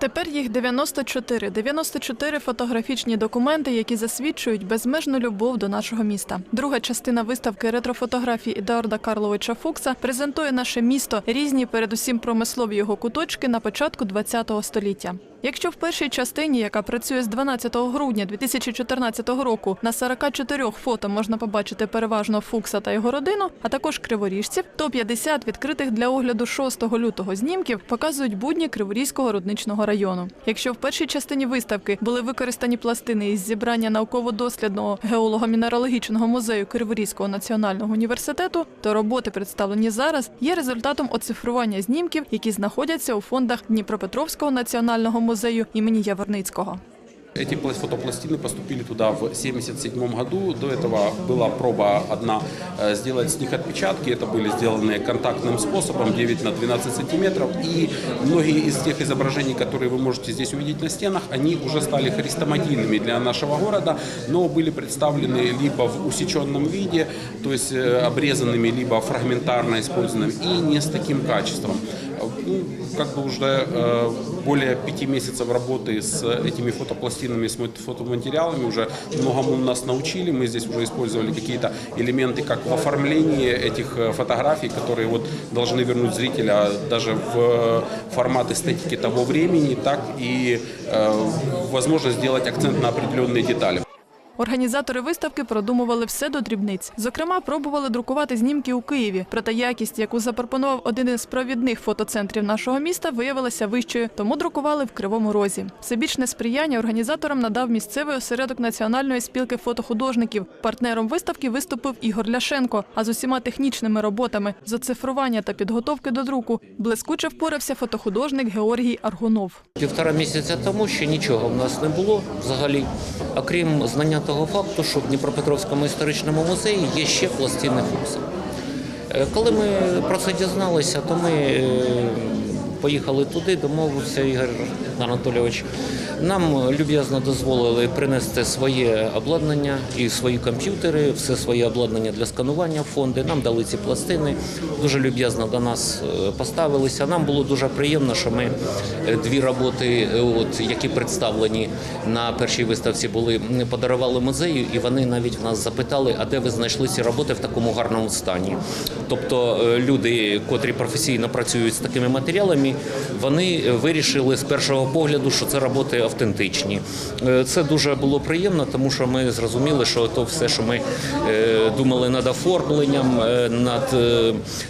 Тепер їх 94. 94 фотографічні документи, які засвідчують безмежну любов до нашого міста. Друга частина виставки ретрофотографій Едуарда Карловича Фукса презентує наше місто різні, передусім промислові його куточки на початку ХХ століття. Якщо в першій частині, яка працює з 12 грудня 2014 року, на 44 фото можна побачити переважно Фукса та його родину, а також криворіжців, то 50 відкритих для огляду 6 лютого знімків показують будні Криворізького рудничного району. Якщо в першій частині виставки були використані пластини із зібрання науково-дослідного геолого-мінералогічного музею Криворізького національного університету, то роботи, представлені зараз, є результатом оцифрування знімків, які знаходяться у фондах Дніпропетровського національного музею імені Яворницького. Эти пла- фотопластины поступили туда в 1977 году. До этого была проба одна э, сделать с них отпечатки. Это были сделаны контактным способом 9 на 12 сантиметров. И многие из тех изображений, которые вы можете здесь увидеть на стенах, они уже стали хрестоматийными для нашего города, но были представлены либо в усеченном виде, то есть э, обрезанными, либо фрагментарно использованными, и не с таким качеством. Ну, как бы уже э, более пяти месяцев работы с этими фотопластинами, с мот- фотоматериалами уже многому нас научили. Мы здесь уже использовали какие-то элементы, как в оформлении этих э, фотографий, которые вот должны вернуть зрителя даже в э, формат эстетики того времени, так и э, возможно сделать акцент на определенные детали. Організатори виставки продумували все до дрібниць. Зокрема, пробували друкувати знімки у Києві. Проте якість, яку запропонував один із провідних фотоцентрів нашого міста, виявилася вищою, тому друкували в Кривому Розі. Всебічне сприяння організаторам надав місцевий осередок національної спілки фотохудожників. Партнером виставки виступив Ігор Ляшенко. А з усіма технічними роботами з оцифрування та підготовки до друку блискуче впорався фотохудожник Георгій Аргунов. Півтора місяця тому ще нічого в нас не було взагалі, окрім знання того факту, що в Дніпропетровському історичному музеї є ще пластини Фукса. Е, Коли ми про це дізналися, то ми е, поїхали туди, домовився Ігор Анатолійович. Нам люб'язно дозволили принести своє обладнання і свої комп'ютери, все своє обладнання для сканування фонди. Нам дали ці пластини, дуже люб'язно до нас е, поставилися. Нам було дуже приємно, що ми е, дві роботи, е, от, які представлені на першій виставці, були подарували музею, і вони навіть в нас запитали, а де ви знайшли ці роботи в такому гарному стані. Тобто е, люди, котрі професійно працюють з такими матеріалами, вони е, вирішили з першого погляду, що це роботи автентичні. Е, Це дуже було приємно, тому що ми зрозуміли, що то все, що ми е, думали над оформленням, е, над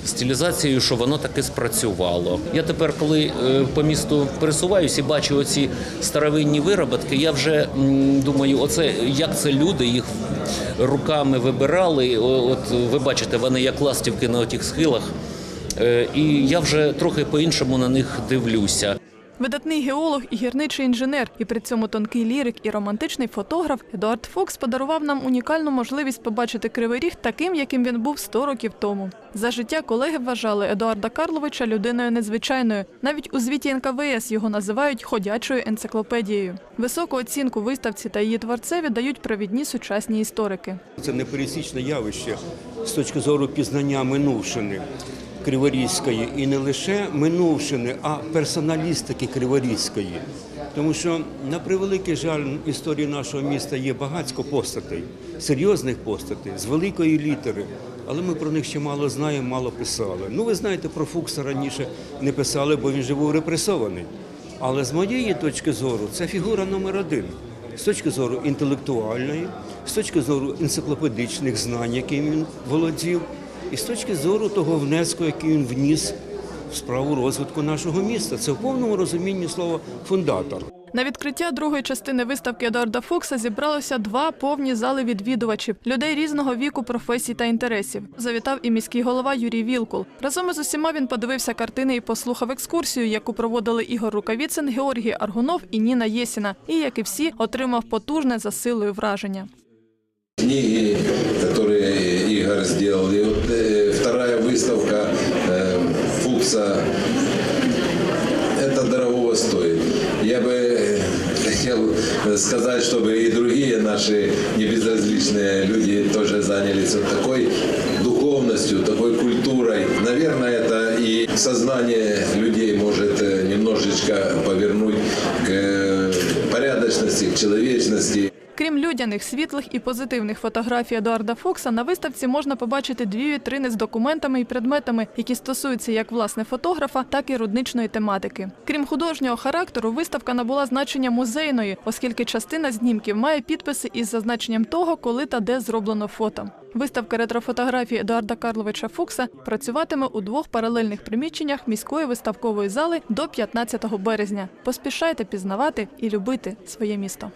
стилізацією, що воно таки спрацювало. Я тепер, коли по місту пересуваюся і бачу оці старовинні вироботки, я вже думаю, оце як це люди їх руками вибирали. От ви бачите, вони як ластівки на отих схилах. Е, І я вже трохи по-іншому на них дивлюся. Видатний геолог і гірничий інженер, і при цьому тонкий лірик і романтичний фотограф Едуард Фокс подарував нам унікальну можливість побачити Кривий Ріг таким, яким він був 100 років тому. За життя колеги вважали Едуарда Карловича людиною незвичайною. Навіть у звіті НКВС його називають ходячою енциклопедією. Високу оцінку виставці та її творцеві дають провідні сучасні історики. Це непересічне явище з точки зору пізнання минувшини Криворізької і не лише минувшини, а персоналістики Криворізької. Тому що, на превеликий жаль, в історії нашого міста є багатько постатей, серйозних постатей, з великої літери. Але ми про них ще мало знаємо, мало писали. Ну, ви знаєте, про Фукса раніше не писали, бо він же був репресований. Але з моєї точки зору це фігура номер один з точки зору інтелектуальної, з точки зору енциклопедичних знань, яким він володів, і з точки зору того внеску, який він вніс в справу розвитку нашого міста. Це в повному розумінні слова фундатор. На відкриття другої частини виставки Едуарда Фокса зібралося два повні зали відвідувачів, людей різного віку, професій та інтересів. Завітав і міський голова Юрій Вілкул. Разом із усіма він подивився картини і послухав екскурсію, яку проводили Ігор Рукавіцин, Георгій Аргунов і Ніна Єсіна. І, як і всі, отримав потужне за силою враження. Книги, которые Игорь сделал. И вот э, вторая выставка э, Фукса, это дорого стоит. Я бы э, хотел сказать, чтобы и другие наши небезразличные люди тоже занялись вот такой духовностью, такой культурой. Наверное, это и сознание людей может немножечко повернуть к порядочности, к человечности. Крім людяних, світлих і позитивних фотографій Едуарда Фокса, на виставці можна побачити дві вітрини з документами і предметами, які стосуються як власне фотографа, так і рудничної тематики. Крім художнього характеру, виставка набула значення музейної, оскільки частина знімків має підписи із зазначенням того, коли та де зроблено фото. Виставка ретрофотографій Едуарда Карловича Фукса працюватиме у двох паралельних приміщеннях міської виставкової зали до 15 березня. Поспішайте пізнавати і любити своє місто.